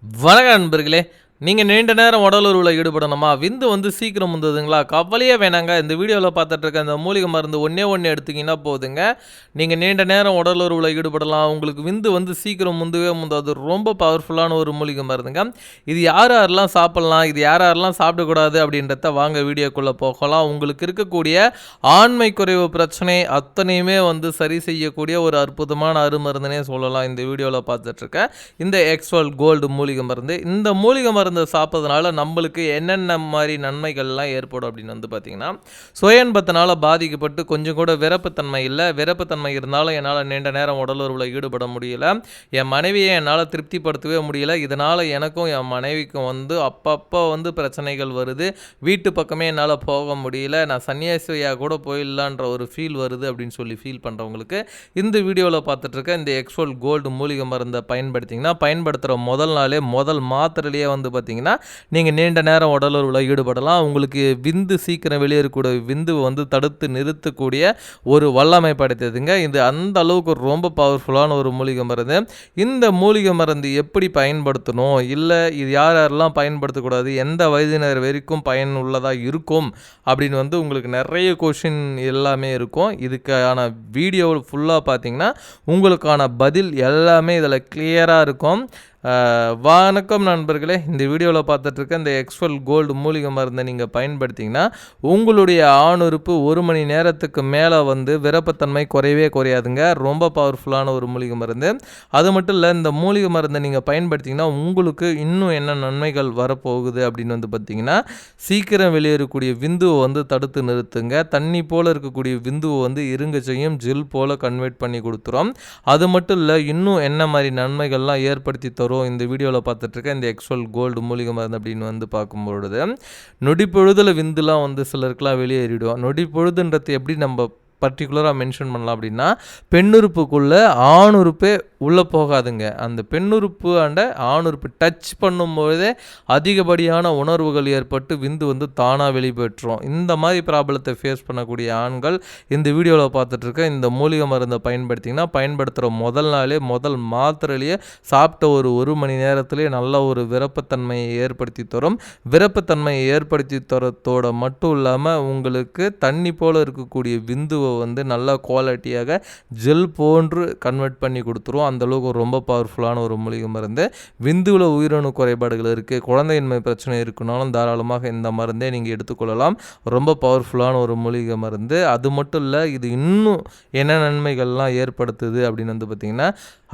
வணக்கம் நண்பர்களே. நீங்கள் நீண்ட நேரம் உடலுறவில் ஈடுபடணுமா? விந்து வந்து சீக்கிரம் வந்ததுங்களா? கவலையே வேணாங்க. இந்த வீடியோவில் பார்த்துட்டு இருக்க இந்த மூலிகை மருந்து ஒன்றே ஒன்று எடுத்தீங்கன்னா போதுங்க. நீங்கள் நீண்ட நேரம் உடலுறவில் ஈடுபடலாம். உங்களுக்கு விந்து வந்து சீக்கிரம் முந்தவே முந்தாது. ரொம்ப பவர்ஃபுல்லான ஒரு மூலிகை மருந்துங்க. இது யார் யாரெல்லாம் சாப்பிட்லாம்? இது யார் யாரெல்லாம் சாப்பிடக்கூடாது அப்படின்றத வாங்க வீடியோக்குள்ளே போகலாம். உங்களுக்கு இருக்கக்கூடிய ஆண்மை குறைவு பிரச்சனை அத்தனையுமே வந்து சரி செய்யக்கூடிய ஒரு அற்புதமான அருமருந்துனே சொல்லலாம். இந்த வீடியோவில் பார்த்துட்ருக்கேன் இந்த எக்ஸ்வல் கோல்டு மூலிகை மருந்து. இந்த மூலிகை மருந்து சாப்பிட்றதுனால நம்மளுக்கு என்னென்ன மாதிரி நன்மைகள்லாம் ஏற்படும் அப்படின்னு வந்து பார்த்திங்கன்னா சுயன்பத்தினால் பாதிக்கப்பட்டு கொஞ்சம் கூட விரப்புத்தன்மை இல்லை. விரப்புத்தன்மை இருந்தாலும் என்னால் நீண்ட நேரம் உடலுறவில் ஈடுபட முடியல. என் மனைவியை என்னால் திருப்திப்படுத்தவே முடியல. இதனால் எனக்கும் என் மனைவிக்கும் வந்து அப்பப்போ வந்து பிரச்சனைகள் வருது. வீட்டு பக்கமே என்னால் போக முடியல. நான் சன்னியாசியாக கூட போயிடலான்ற ஒரு ஃபீல் வருது அப்படின்னு சொல்லி ஃபீல் பண்ணுறவங்களுக்கு இந்த வீடியோவில் பார்த்துட்ருக்க இந்த எக்ஸ்போல் கோல்டு மூலிகை மருந்தை பயன்படுத்திங்கன்னா பயன்படுத்துகிற முதல் நாளே முதல் மாத்திரையிலேயே வந்து பார்த்தீங்கன்னா நீங்கள் நீண்ட நேரம் உடலுறவில் ஈடுபடலாம். உங்களுக்கு விந்து சீக்கிரம் வெளியேறக்கூடிய விந்து வந்து தடுத்து நிறுத்தக்கூடிய ஒரு வல்லமை படைத்ததுங்க. இது அந்த அளவுக்கு ரொம்ப பவர்ஃபுல்லான ஒரு மூலிகை மருந்து. இந்த மூலிகை மருந்து எப்படி பயன்படுத்தணும்? இல்லை இது யார் யாரெல்லாம் பயன்படுத்தக்கூடாது? எந்த வயதினர் வரைக்கும் பயன் உள்ளதாக இருக்கும்? அப்படின்னு வந்து உங்களுக்கு நிறைய கொஷின் எல்லாமே இருக்கும். இதுக்கான வீடியோ ஃபுல்லாக பார்த்தீங்கன்னா உங்களுக்கான பதில் எல்லாமே இதில் கிளியராக இருக்கும். வணக்கம் நண்பர்களே. இந்த வீடியோவில் பார்த்துட்ருக்க இந்த எக்ஸ்வல் கோல்டு மூலிகை மருந்தை நீங்கள் பயன்படுத்திங்கன்னா உங்களுடைய ஆணுறுப்பு ஒரு மணி நேரத்துக்கு மேலே வந்து விரப்பத்தன்மை குறையவே குறையாதுங்க. ரொம்ப பவர்ஃபுல்லான ஒரு மூலிகை மருந்து. அது மட்டும் இல்லை இந்த மூலிகை மருந்தை நீங்கள் பயன்படுத்திங்கன்னா உங்களுக்கு இன்னும் என்ன நன்மைகள் வரப்போகுது அப்படின்னு வந்து பார்த்தீங்கன்னா சீக்கிரம் வெளியேறக்கூடிய விந்துவை வந்து தடுத்து நிறுத்துங்க. தண்ணி போல் இருக்கக்கூடிய விந்துவை வந்து இருங்க செய்யும். ஜெல் போல் கன்வெர்ட் பண்ணி கொடுத்துரும். அது மட்டும் இல்லை இன்னும் என்ன மாதிரி நன்மைகள்லாம் ஏற்படுத்தி தரும் இந்த வீடியோவில் பார்த்துட்ருக்க இந்த எக்ஸ்வல் கோல்டு மூலிகை மருந்து அப்படின்னு வந்து பார்க்கும்பொழுது நொடி பொழுதில் விந்துலாம் வந்து சிலருக்குலாம் வெளியேறிடும். நொடி பொழுதுன்றது எப்படி நம்ம பர்டிகுலராக மென்ஷன் பண்ணலாம் அப்படின்னா பெண்ணுறுப்புக்குள்ளே ஆணுறுப்பே உள்ளே போகாதுங்க. அந்த பெண்ணுறுப்பு அண்ட ஆணுறுப்பு டச் பண்ணும்போதே அதிகப்படியான உணர்வுகள் ஏற்பட்டு விந்து வந்து தானாக வெளிப்பெற்றோம். இந்த மாதிரி ப்ராப்ளத்தை ஃபேஸ் பண்ணக்கூடிய ஆண்கள் இந்த வீடியோவில் பார்த்துட்ருக்க இந்த மூலிகை மருந்தை பயன்படுத்திங்கன்னா பயன்படுத்துகிற முதல் நாளே முதல் மாத்திரையிலேயே சாப்பிட்ட ஒரு ஒரு மணி நேரத்துலேயே நல்ல ஒரு விரப்பத்தன்மையை ஏற்படுத்தி தரும். விரப்பத்தன்மையை ஏற்படுத்தி தரத்தோட மட்டும் இல்லாமல் உங்களுக்கு தண்ணி போல் இருக்கக்கூடிய விந்துவை வந்து நல்ல குவாலிட்டியாக ஜெல் போன்று கன்வெர்ட் பண்ணி கொடுத்துரும். அந்தளவுக்கு ரொம்ப பவர்ஃபுல்லான ஒரு மூலிகை மருந்து. விந்துவில் உயிரணு குறைபாடுகள் இருக்குது குழந்தையின்மை பிரச்சனை இருக்குனாலும் தாராளமாக இந்த மருந்தே நீங்கள் எடுத்துக்கொள்ளலாம். ரொம்ப பவர்ஃபுல்லான ஒரு மூலிகை மருந்து. அது மட்டும் இல்லை இது இன்னும் என்ன நன்மைகள்லாம் ஏற்படுத்துது அப்படின்னு வந்து பார்த்திங்கன்னா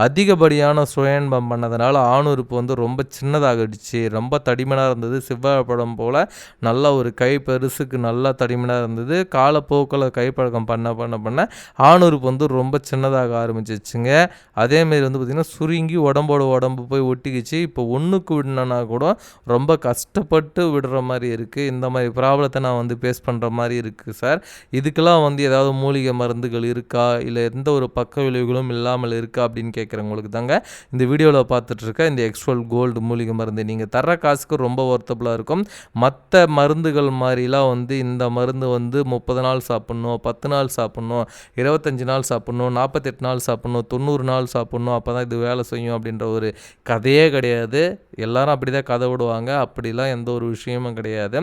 அதிகப்படியான சுயன்பம் பண்ணதுனால ஆணுறுப்பு வந்து ரொம்ப சின்னதாகிடுச்சு. ரொம்ப தடிமனாக இருந்தது. செவ்வாய் படம் போல் நல்ல ஒரு கை பெருசுக்கு நல்லா தடிமனாக இருந்தது. காலப்போக்கில் கைப்பழக்கம் பண்ண பண்ண பண்ண ஆணுறுப்பு வந்து ரொம்ப சின்னதாக ஆரம்பிச்சிச்சுங்க. அதேமாரி வந்து பார்த்திங்கன்னா சுருங்கி உடம்போட உடம்பு போய் ஒட்டிக்கிச்சு. இப்போ ஒன்றுக்கு விடணுன்னா கூட ரொம்ப கஷ்டப்பட்டு விடுற மாதிரி இருக்குது இந்த மாதிரி ப்ராப்ளத்தை நான் வந்து ஃபேஸ் பண்ணுற மாதிரி இருக்குது சார். இதுக்கெல்லாம் வந்து ஏதாவது மூலிகை மருந்துகள் இருக்கா? இல்லை எந்த ஒரு பக்க விளைவுகளும் இல்லாமல் இருக்கா? அப்படின்னு கேட்குறவங்களுக்கு தாங்க இந்த வீடியோவில் பார்த்துட்ருக்க இந்த எக்ஸ்வல் கோல்டு மூலிகை மருந்து நீங்கள் தர காசுக்கு ரொம்ப ஒர்த்தபுளாக இருக்கும். மற்ற மருந்துகள் மாதிரிலாம் வந்து இந்த மருந்து வந்து முப்பது நாள் சாப்பிட்ணும் பத்து நாள் சாப்பிட்ணும் இருபத்தஞ்சி நாள் சாப்பிட்ணும் நாற்பத்தெட்டு நாள் சாப்பிட்ணும் தொண்ணூறு நாள் சாப்பிட்ணும் அப்போ தான் இது வேலை செய்யும் அப்படின்ற ஒரு கதையே கிடையாது. எல்லாரும் அப்படி தான் கதை விடுவாங்க அப்படிலாம் எந்த ஒரு விஷயமும் கிடையாது.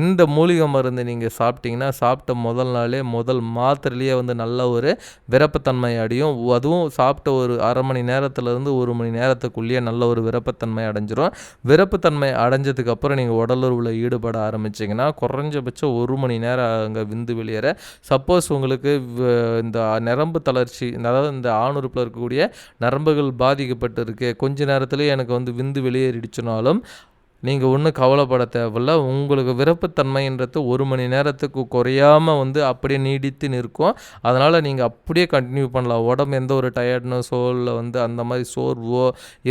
இந்த மூலிகை மருந்து நீங்கள் சாப்பிட்டீங்கன்னா சாப்பிட்ட முதல் நாளே முதல் மாத்திரையிலேயே வந்து நல்ல ஒரு விரப்பத்தன்மை அடையும். அதுவும் சாப்பிட்ட ஒரு அரை மணி நேரத்துலேருந்து ஒரு மணி நேரத்துக்குள்ளேயே நல்ல ஒரு விரப்பத்தன்மை அடைஞ்சிரும். விரப்பத்தன்மை அடைஞ்சதுக்கு அப்புறம் நீங்கள் உடலுறவில் ஈடுபட ஆரம்பிச்சிங்கன்னா குறைஞ்சபட்சம் ஒரு மணி நேரம் அங்கே விந்து வெளியேற. சப்போஸ் உங்களுக்கு வ- இந்த நரம்பு தளர்ச்சி அதாவது இந்த ஆணுறுப்பில் இருக்கக்கூடிய நரம்புகள் பாதிக்கப்பட்டு இருக்கு கொஞ்ச நேரத்துலேயே எனக்கு வந்து விந்து வெளியேறிடுச்சுனாலும் நீங்கள் ஒன்றும் கவலைப்பட தேவையில்ல. உங்களுக்கு விருப்பத்தன்மைன்றது ஒரு மணி நேரத்துக்கு குறையாமல் வந்து அப்படியே நீடித்து நிற்கும். அதனால் நீங்கள் அப்படியே கண்டினியூ பண்ணலாம். உடம்பு எந்த ஒரு டயர்ட்னஸோ இல்லை வந்து அந்த மாதிரி சோர்வோ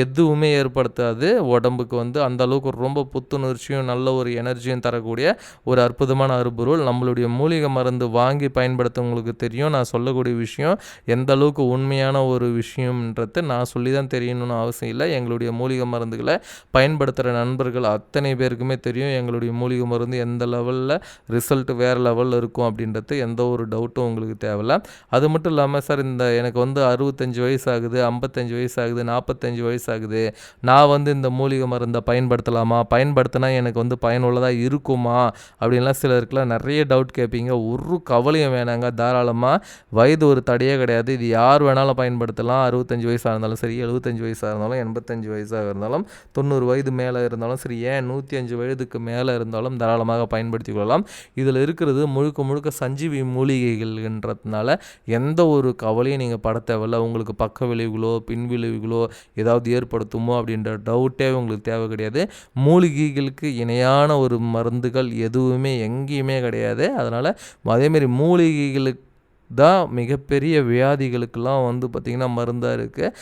எதுவுமே ஏற்படுத்தாது. உடம்புக்கு வந்து அந்த அளவுக்கு ரொம்ப புத்துணர்ச்சியும் நல்ல ஒரு எனர்ஜியும் தரக்கூடிய ஒரு அற்புதமான அருபொருள். நம்மளுடைய மூலிகை மருந்து வாங்கி பயன்படுத்தவங்களுக்கு தெரியும். நான் சொல்லக்கூடிய விஷயம் எந்த அளவுக்கு உண்மையான ஒரு விஷயம்ன்றது நான் சொல்லி தான் தெரியணும்னு அவசியம் இல்லை. எங்களுடைய மூலிகை மருந்துகளை பயன்படுத்துகிற நண்பர்கள் நண்பர்கள் அத்தனை பேருக்குமே தெரியும் எங்களுடைய மூலிகை மருந்து எந்த லெவலில் ரிசல்ட் வேறு லெவலில் இருக்கும் அப்படின்றது எந்த ஒரு டவுட்டும் உங்களுக்கு தேவையில்ல. அது மட்டும் இல்லாமல் சார் இந்த எனக்கு வந்து அறுபத்தஞ்சு வயசு ஆகுது ஐம்பத்தஞ்சு வயசு ஆகுது நாற்பத்தஞ்சு வயசு ஆகுது நான் வந்து இந்த மூலிகை மருந்தை பயன்படுத்தலாமா? பயன்படுத்தினா எனக்கு வந்து பயனுள்ளதாக இருக்குமா? அப்படின்லாம் சிலருக்குலாம் நிறைய டவுட் கேட்பீங்க. ஒரு கவலையும் வேணாங்க. தாராளமாக வயது ஒரு தடையே கிடையாது. இது யார் வேணாலும் பயன்படுத்தலாம். அறுபத்தஞ்சு வயசாக இருந்தாலும் சரி எழுபத்தஞ்சு வயசாக இருந்தாலும் எண்பத்தஞ்சு வயசாக இருந்தாலும் தொண்ணூறு வயது மேலே இருந்தாலும் சரி ஏன் நூற்றி அஞ்சு வயதுக்கு மேலே இருந்தாலும் தாராளமாக பயன்படுத்தி கொள்ளலாம். இதில் இருக்கிறது முழுக்க முழுக்க சஞ்சீவி மூலிகைகள்ன்றதுனால எந்த ஒரு கவலையும் நீங்கள் பட தேவையில்ல. உங்களுக்கு பக்க விளைவுகளோ பின் விளைவுகளோ ஏதாவது ஏற்படுத்துமோ அப்படின்ற டவுட்டே உங்களுக்கு தேவை கிடையாது. மூலிகைகளுக்கு இணையான ஒரு மருந்துகள் எதுவுமே எங்கேயுமே கிடையாது. அதனால் அதேமாரி மூலிகைகளுக்கு தான் மிகப்பெரிய வியாதிகளுக்கெல்லாம் வந்து பார்த்திங்கன்னா மருந்தாக இருக்குது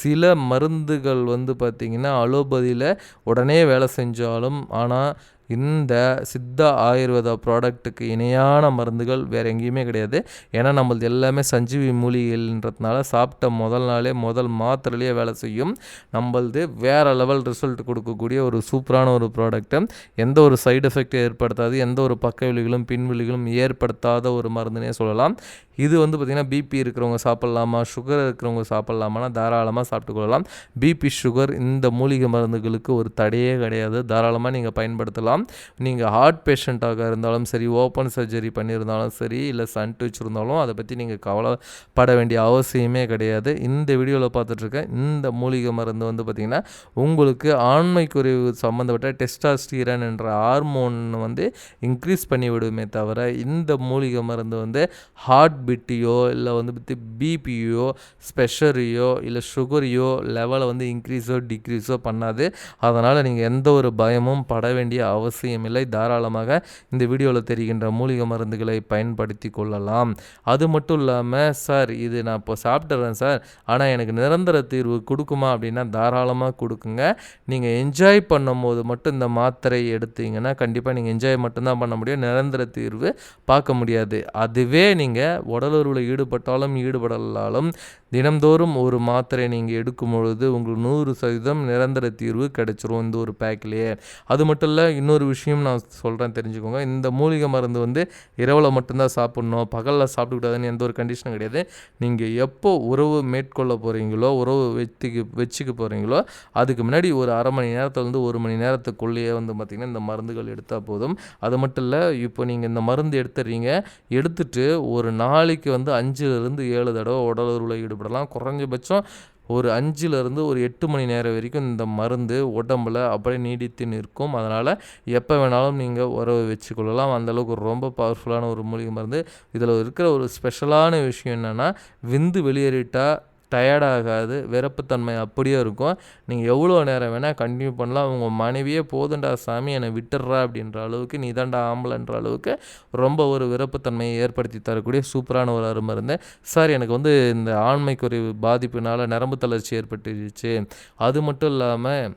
சில மருந்துகள் வந்து பார்த்திங்கன்னா அலோபதியில் உடனே வேலை செஞ்சாலும் ஆனால் இந்த சித்தா ஆயுர்வேத ப்ராடக்ட்டுக்கு இணையான மருந்துகள் வேறு எங்கேயுமே கிடையாது. ஏன்னா நம்மளது எல்லாமே சஞ்சீவி மூலிகைன்றதுனால சாப்பிட்ட முதல் நாளே முதல் மாத்திரையிலேயே வேலை செய்யும். நம்மளது வேறு லெவல் ரிசல்ட் கொடுக்கக்கூடிய ஒரு சூப்பரான ஒரு ப்ராடக்ட்டு எந்த ஒரு சைடு எஃபெக்ட் ஏற்படுத்தாது எந்த ஒரு பக்க விழிகளும் பின்விழிகளும் ஏற்படுத்தாத ஒரு மருந்துனே சொல்லலாம். இது வந்து பார்த்திங்கன்னா பிபி இருக்கிறவங்க சாப்பிட்லாமா சுகர் இருக்கிறவங்க சாப்பிட்லாமானா தாராளமாக சாப்பிட்டு கொள்ளலாம். பிபி சுகர் இந்த மூலிகை மருந்துகளுக்கு ஒரு தடையே கிடையாது. தாராளமாக நீங்கள் பயன்படுத்தலாம். நீங்கள் ஹார்ட் பேஷண்ட்டாக இருந்தாலும் சரி ஓப்பன் சர்ஜரி பண்ணியிருந்தாலும் சரி இல்லை சன்ட் வச்சுருந்தாலும் அதை பற்றி நீங்கள் கவலைப்பட வேண்டிய அவசியமே கிடையாது. இந்த வீடியோவில் பார்த்துட்ருக்க இந்த மூலிகை மருந்து வந்து பார்த்திங்கன்னா உங்களுக்கு ஆண்மை குறைவு சம்மந்தப்பட்ட டெஸ்டாஸ்டீரன் என்ற ஹார்மோன் வந்து இன்க்ரீஸ் பண்ணி விடுமே தவிர இந்த மூலிகை மருந்து வந்து ஹார்ட் பீட்டையோ இல்லை வந்து பற்றி பிபியோ ஸ்பெஷரையோ இல்லை சுகரையோ லெவலை வந்து இன்க்ரீஸோ டிக்ரீஸோ பண்ணாது. அதனால் நீங்கள் எந்த ஒரு பயமும் பட வேண்டிய அவசியம் இல்லை. தாராளமாக இந்த வீடியோவில் தெரிகின்ற மூலிகை மருந்துகளை பயன்படுத்தி கொள்ளலாம். அது மட்டும் இல்லாமல் சார் இது நான் இப்போ சாப்பிட்டுறேன் சார் ஆனால் எனக்கு நிரந்தர தீர்வு கொடுக்குமா அப்படின்னா தாராளமாக கொடுக்குங்க. நீங்கள் என்ஜாய் பண்ணும்போது மட்டும் இந்த மாத்திரை எடுத்தீங்கன்னா கண்டிப்பாக நீங்கள் என்ஜாய் மட்டும்தான் பண்ண முடியும். நிரந்தர தீர்வு பார்க்க முடியாது. அதுவே நீங்கள் உடலுறவில் ஈடுபட்டாலும் ஈடுபடலாலும் தினம்தோறும் ஒரு மாத்திரை நீங்கள் எடுக்கும் பொழுது உங்களுக்கு நூறு சதவீதம் நிரந்தர தீர்வு கிடைச்சிரும் இந்த ஒரு பேக்லேயே அது மட்டும் இல்லை இன்னொரு விஷயம் நான் சொல்கிறேன் தெரிஞ்சுக்கோங்க. இந்த மூலிகை மருந்து வந்து இரவில் மட்டும்தான் சாப்பிட்ணும் பகலில் சாப்பிடக்கூடாதுன்னு எந்த ஒரு கண்டிஷனும் கிடையாது. நீங்கள் எப்போ உறவு மேற்கொள்ள போகிறீங்களோ உறவு வச்சுக்கு வச்சுக்க போகிறீங்களோ அதுக்கு முன்னாடி ஒரு அரை மணி நேரத்துலேருந்து ஒரு மணி நேரத்துக்குள்ளேயே வந்து பார்த்திங்கன்னா இந்த மருந்துகள் எடுத்தால் போதும். அது மட்டும் இல்லை இப்போ நீங்கள் இந்த மருந்து எடுத்துடுறீங்க எடுத்துட்டு ஒரு நாளைக்கு வந்து அஞ்சுலேருந்து ஏழு தடவை உடல் உருளை சாப்பிடலாம் குறைஞ்சபட்சம் ஒரு அஞ்சுலேருந்து ஒரு எட்டு மணி நேரம் வரைக்கும் இந்த மருந்து உடம்புல அப்படியே நீடித்து நிற்கும். அதனால் எப்போ வேணாலும் நீங்கள் உறவு வச்சுக்கொள்ளலாம். அந்தளவுக்கு ரொம்ப பவர்ஃபுல்லான ஒரு மூலிகை மருந்து. இதில் இருக்கிற ஒரு ஸ்பெஷலான விஷயம் என்னென்னா விந்து வெளியேறிட்டால் டயர்டாகாது வெறுப்புத்தன்மை அப்படியே இருக்கும். நீங்கள் எவ்வளோ நேரம் வேணால் கண்டினியூ பண்ணலாம். உங்கள் மனைவியே போதுண்டா சாமி என்னை விட்டுடுறா அப்படின்ற அளவுக்கு நீ தாண்டா ஆம்பளைன்ற அளவுக்கு ரொம்ப ஒரு விருப்பத்தன்மையை ஏற்படுத்தி தரக்கூடிய சூப்பரான ஒரு அருமை இருந்தேன் சார் எனக்கு வந்து இந்த ஆண்மை குறைவு பாதிப்புனால நரம்பு தளர்ச்சி ஏற்பட்டுருச்சு. அது மட்டும் இல்லாமல்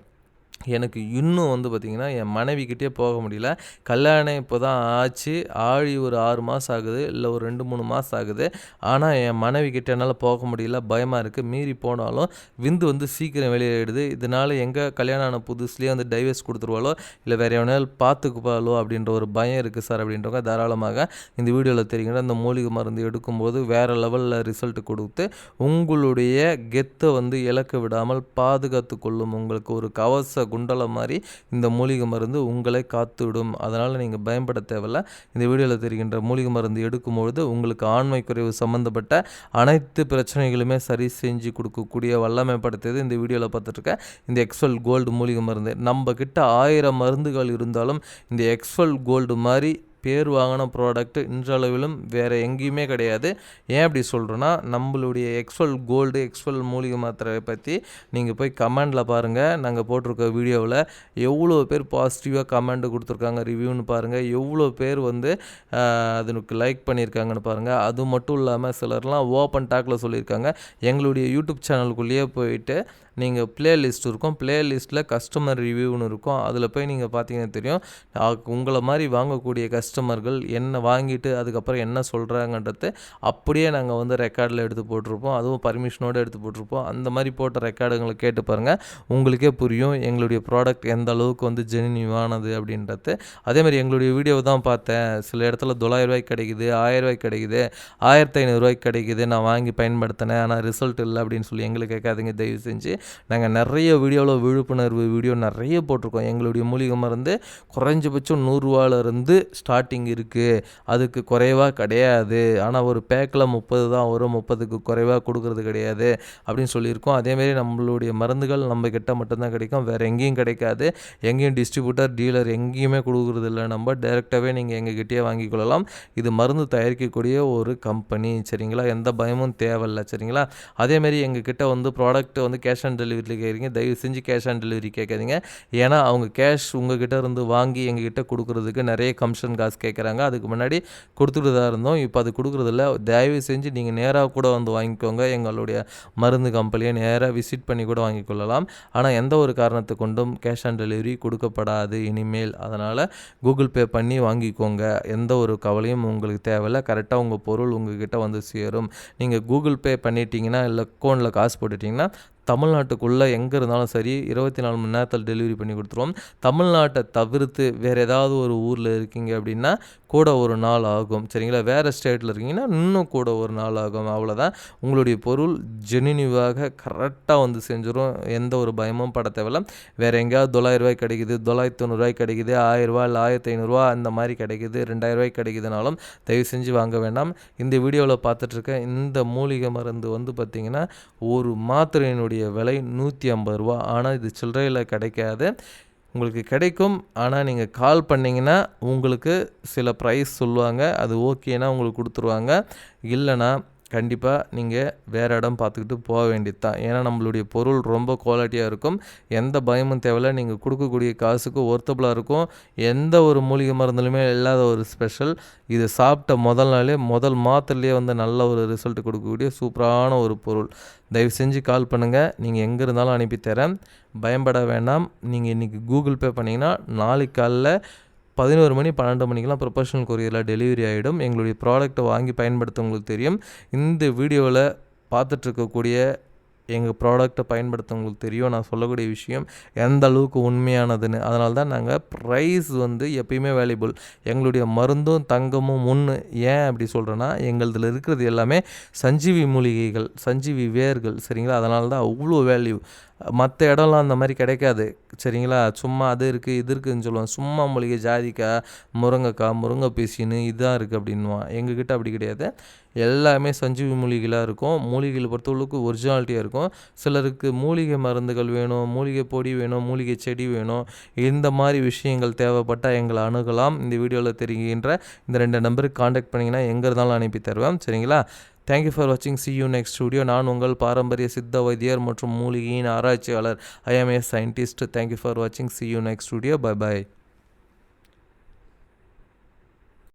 எனக்கு இன்னும் வந்து பார்த்திங்கன்னா என் மனைவிக்கிட்டே போக முடியல. கல்யாணம் இப்போ தான் ஆச்சு. ஆழி ஒரு ஆறு மாதம் ஆகுது. இல்லை ஒரு ரெண்டு மூணு மாதம் ஆகுது. ஆனால் என் மனைவிக்கிட்ட என்னால் போக முடியல. பயமாக இருக்குது மீறி போனாலும் விந்து வந்து சீக்கிரம் வெளியேறிடுது. இதனால் எங்கே கல்யாணம் ஆன புதுசுலேயே வந்து டைவர்ஸ் கொடுத்துருவாளோ? இல்லை வேறு எவனால் பார்த்துக்குப்பாளோ? அப்படின்ற ஒரு பயம் இருக்குது சார் அப்படின்றவங்க தாராளமாக இந்த வீடியோவில் தெரியுங்க இந்த மூலிகை மருந்து எடுக்கும்போது வேறு லெவலில் ரிசல்ட் கொடுத்து உங்களுடைய கெத்தை வந்து இழக்க விடாமல் பாதுகாத்து கொள்ளும். உங்களுக்கு ஒரு கவச குண்டலம் மாதிரி இந்த மூலிகை மருந்து உங்களை காத்துவிடும். அதனால் நீங்கள் பயன்பட தேவையில்ல. இந்த வீடியோவில் தெரிகின்ற மூலிகை மருந்து எடுக்கும்பொழுது உங்களுக்கு ஆண்மை குறைவு சம்மந்தப்பட்ட அனைத்து பிரச்சனைகளுமே சரி செஞ்சு கொடுக்கக்கூடிய வல்லமை படுத்தியது இந்த வீடியோவில் பார்த்துட்ருக்கேன் இந்த எக்ஸ்வல் கோல்டு மூலிகை மருந்து. நம்ம கிட்ட ஆயிரம் மருந்துகள் இருந்தாலும் இந்த எக்ஸ்வல் கோல்டு மாதிரி பேர் வாங்கின ப்ராடக்ட் இன்றளவிலும் வேறு எங்கேயுமே கிடையாது. ஏன் அப்படி சொல்கிறேன்னா நம்மளுடைய எக்ஸ்வல் கோல்டு எக்ஸ்வல் மூலிகை மாத்திரையை பற்றி நீங்கள் போய் கமெண்டில் பாருங்கள் நாங்கள் போட்டிருக்க வீடியோவில் எவ்வளோ பேர் பாசிட்டிவாக கமெண்ட் கொடுத்துருக்காங்க ரிவ்யூன்னு பாருங்கள் எவ்வளோ பேர் வந்து அதுக்கு லைக் பண்ணியிருக்காங்கன்னு பாருங்கள் அது மட்டும் இல்லாமல் சிலர்லாம் ஓப்பன் டாக்கில் சொல்லியிருக்காங்க. எங்களுடைய யூடியூப் சேனலுக்குள்ளேயே போயிட்டு நீங்கள் ப்ளே லிஸ்ட் இருக்கும் ப்ளே லிஸ்ட்டில் கஸ்டமர் ரிவ்யூன்னு இருக்கும். அதில் போய் நீங்கள் பார்த்தீங்கன்னா தெரியும். உங்களை மாதிரி வாங்கக்கூடிய கஸ்டமர்கள் என்ன வாங்கிட்டு அதுக்கப்புறம் என்ன சொல்கிறாங்கன்றது அப்படியே நாங்கள் வந்து ரெக்கார்டில் எடுத்து போட்டிருப்போம். அதுவும் பர்மிஷனோடு எடுத்து போட்டிருப்போம். அந்த மாதிரி போட்ட ரெக்கார்டுங்களை கேட்டு பாருங்கள் உங்களுக்கே புரியும் எங்களுடைய ப்ராடக்ட் எந்த அளவுக்கு வந்து ஜெனினிவானது அப்படின்றது. அதே மாதிரி எங்களுடைய வீடியோவை தான் பார்த்தேன். சில இடத்துல தொள்ளாயிரரூவாய்க்கு கிடைக்குது ஆயிரரூவாய்க்கு கிடைக்குது ஆயிரத்தி ஐநூறுரூவாய்க்கு கிடைக்குது. நான் வாங்கி பயன்படுத்தினேன். ஆனால் ரிசல்ட் இல்லை அப்படின்னு சொல்லி எங்களுக்கு கேட்காதீங்க. தயவு செஞ்சு நாங்கள் நிறைய வீடியோவில் விழிப்புணர்வு வீடியோ நிறைய போட்டிருக்கோம். எங்களுடைய மூலிகை மருந்து குறைஞ்சபட்சம் நூறுரூவாலேருந்து ஸ்டார்டிங் இருக்குது அதுக்கு குறைவாக கிடையாது. ஆனால் ஒரு பேக்கில் முப்பது தான் வரும் முப்பதுக்கு குறைவாக கொடுக்கறது கிடையாது அப்படின்னு சொல்லியிருக்கோம். அதேமாரி நம்மளுடைய மருந்துகள் நம்ம கிட்ட மட்டும்தான் கிடைக்கும் வேறு எங்கேயும் கிடைக்காது. எங்கேயும் டிஸ்ட்ரிபியூட்டர் டீலர் எங்கேயுமே கொடுக்குறது இல்லை. நம்ம டைரெக்டாகவே நீங்கள் எங்ககிட்டயே வாங்கிக் கொள்ளலாம். இது மருந்து தயாரிக்கக்கூடிய ஒரு கம்பெனி சரிங்களா? எந்த பயமும் தேவையில்லை சரிங்களா? அதேமாரி எங்ககிட்ட வந்து ப்ராடக்ட் வந்து கேஷ் ஆன் டெலிவரியில் கேட்குறீங்க. தயவு செஞ்சு கேஷ் ஆன் டெலிவரி கேட்காதீங்க. ஏன்னா அவங்க கேஷ் உங்ககிட்ட இருந்து வாங்கி எங்ககிட்ட கொடுக்குறதுக்கு நிறைய கமிஷன் காசு கேட்குறாங்க. அதுக்கு முன்னாடி கொடுத்துட்டு தான் இருந்தோம். இப்போ அது கொடுக்குறதில்ல. தயவு செஞ்சு நீங்கள் நேராக கூட வந்து வாங்கிக்கோங்க. எங்களுடைய மருந்து கம்பெனியை நேராக விசிட் பண்ணி கூட வாங்கிக்கொள்ளலாம் ஆனால் எந்த ஒரு காரணத்தை கொண்டும் கேஷ் ஆன் டெலிவரி கொடுக்கப்படாது. இனிமேல் அதனால் கூகுள் பே பண்ணி வாங்கிக்கோங்க. எந்த ஒரு கவலையும் உங்களுக்கு தேவையில்ல. கரெக்டாக உங்கள் பொருள் உங்ககிட்ட வந்து சேரும். நீங்கள் கூகுள் பே பண்ணிட்டீங்கன்னா இல்லை அக்கௌண்ட்டில் காசு போட்டுட்டிங்கன்னா தமிழ்நாட்டுக்குள்ளே எங்கே இருந்தாலும் சரி இருபத்தி நாலு மணி நேரத்தில் டெலிவரி பண்ணி கொடுத்துருவோம். தமிழ்நாட்டை தவிர்த்து வேறு ஏதாவது ஒரு ஊரில் இருக்கீங்க அப்படின்னா கூட ஒரு நாள் ஆகும். சரிங்களா? வேறு ஸ்டேட்டில் இருக்கீங்கன்னா இன்னும் கூட ஒரு நாள் ஆகும். அவ்வளோதான் உங்களுடைய பொருள் ஜெனினிவாக கரெக்டாக வந்து செஞ்சிடும் எந்த ஒரு பயமும் பட தேவையில்ல. வேறு எங்கேயாவது தொள்ளாயிரம் கிடைக்குது தொள்ளாயிரத்தி தொண்ணூறுரூவாய்க்கு கிடைக்குது ஆயிரரூவா இல்லை ஆயிரத்தி ஐநூறுரூவா அந்த மாதிரி கிடைக்குது ரெண்டாயிரம் ரூபாய்க்கு கிடைக்குதுனாலும் தயவு செஞ்சு வாங்க வேண்டாம். இந்த வீடியோவில் பார்த்துட்ருக்க இந்த மூலிகை மருந்து வந்து பார்த்திங்கன்னா ஒரு மாத்திரையினுடைய விலை நூற்றி ஐம்பது ரூபா ஆனால் இது சில்லறையில் கிடைக்காது. உங்களுக்கு கிடைக்கும். ஆனால் நீங்கள் கால் பண்ணிங்கன்னா உங்களுக்கு சில ப்ரைஸ் சொல்லுவாங்க. அது ஓகேனா உங்களுக்கு கொடுத்துருவாங்க. இல்லைன்னா கண்டிப்பாக நீங்கள் வேறு இடம் பார்த்துக்கிட்டு போக வேண்டியது தான் ஏன்னா நம்மளுடைய பொருள் ரொம்ப குவாலிட்டியாக இருக்கும். எந்த பயமும் தேவையில்ல. நீங்கள் கொடுக்கக்கூடிய காசுக்கு ஒர்த்தபுளாக இருக்கும். எந்த ஒரு மூலிகை மருந்துலையுமே இல்லாத ஒரு ஸ்பெஷல் இது சாப்பிட்ட முதல் நாளே முதல் மாத்திரலேயே வந்து நல்ல ஒரு ரிசல்ட் கொடுக்கக்கூடிய சூப்பரான ஒரு பொருள். தயவு செஞ்சு கால் பண்ணுங்கள் நீங்கள் எங்கே இருந்தாலும் அனுப்பி தரேன். பயப்பட வேண்டாம். நீங்கள் இன்றைக்கி கூகுள் பே பண்ணிங்கன்னா நாளைக்கு காலைல பதினோரு மணி பன்னெண்டு மணிக்கெலாம் ப்ரொஃபஷனல் கொரியரில் டெலிவரி ஆகிடும் எங்களுடைய ப்ராடக்ட்டை வாங்கி பயன்படுத்த உங்களுக்கு தெரியும். இந்த வீடியோவில் பார்த்துட்ருக்கக்கூடிய எங்கள் ப்ராடக்ட்டை பயன்படுத்தவங்களுக்கு தெரியும். நான் சொல்லக்கூடிய விஷயம் எந்த அளவுக்கு உண்மையானதுன்னு. அதனால தான் நாங்கள் ப்ரைஸ் வந்து எப்பயுமே வேல்யூபிள் எங்களுடைய மருந்தும் தங்கமும் ஒன்று ஏன் அப்படி சொல்கிறேன்னா எங்களதில் இருக்கிறது எல்லாமே சஞ்சீவி மூலிகைகள் சஞ்சீவி வேர்கள் சரிங்களா? அதனால தான் அவ்வளோ வேல்யூ மற்ற இடம்லாம் அந்த மாதிரி கிடைக்காது. சரிங்களா? சும்மா அது இருக்குது இது இருக்குதுன்னு சொல்லுவான் சும்மா மூலிகை ஜாதிக்காய் முருங்கைக்காய் முருங்கை பீசின்னு இதுதான் இருக்குது அப்படின்வான் எங்ககிட்ட அப்படி கிடையாது. எல்லாமே சஞ்சீவி மூலிகைலாம் இருக்கும். மூலிகைகளை பொறுத்தவரைக்கும் ஒரிஜினாலிட்டியாக இருக்கும். சிலருக்கு மூலிகை மருந்துகள் வேணும் மூலிகை பொடி வேணும் மூலிகை செடி வேணும். இந்த மாதிரி விஷயங்கள் தேவைப்பட்டால் எங்களை அணுகலாம். இந்த வீடியோவில் தெரிகின்ற இந்த ரெண்டு நம்பருக்கு காண்டாக்ட் பண்ணிங்கன்னா எங்கே இருந்தாலும் அனுப்பி தருவேன். சரிங்களா? தேங்க்யூ ஃபார் வாட்சிங் சி யூ நெக்ஸ்ட் ஸ்டுடியோ நான் உங்கள் பாரம்பரிய சித்த வைத்தியர் மற்றும் மூலிகையின் ஆராய்ச்சியாளர். IMA scientist thank you for வாட்சிங் see you next studio bye bye